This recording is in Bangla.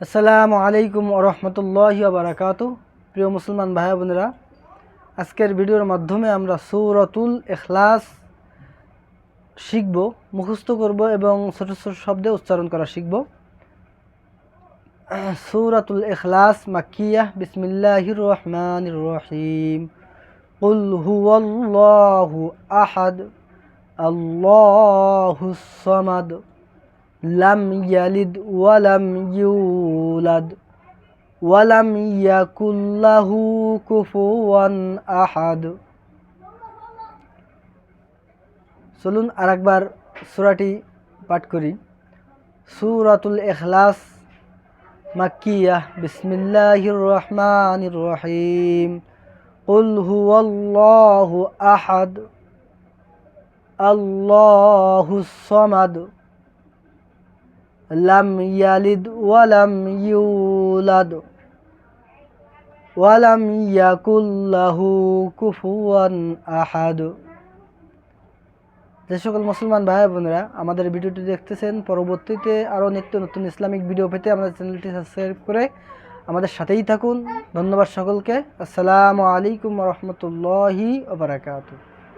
আসসালামু আলাইকুম রহমতুল্লাহি বারাকাতু প্রিয় মুসলমান ভাই বোনেরা আজকের ভিডিওর মাধ্যমে আমরা সৌরতুল এখলাস শিখব মুখস্থ করব এবং ছোট ছোট শব্দে উচ্চারণ করা শিখব সৌরাতুল এখলাস মাকিয়া বিসমিল্লাহির রহমানির রহিম قل هو الله أحد الله الصمد লাম ইয়ালিদ ওয়ালাম ইউলাদ ওয়ালাম ইয়াকুল্লাহু কুফুয়ান আহাদ চলুন আরেকবার সূরাটি পাঠ করি সূরাতুল ইখলাস মাক্কিয়াহ বিসমিল্লাহির রহমানির রহিম قل هو الله أحد الله الصمد লাম ইয়ালিদ ওয়ালাম ইউলাদ ওয়ালাম ইয়াকুল্লাহু কুফুয়ান আহাদ যে সকল মুসলমান ভাই বোনেরা, আমাদের ভিডিওটি দেখতেছেন, পরবর্তীতে আরও নিত্য নতুন ইসলামিক ভিডিও পেতে আমাদের চ্যানেলটি সাবস্ক্রাইব করে আমাদের সাথেই থাকুন। ধন্যবাদ সকলকে। আসসালামু আলাইকুম রহমতুল্লাহি ওবরাকাতু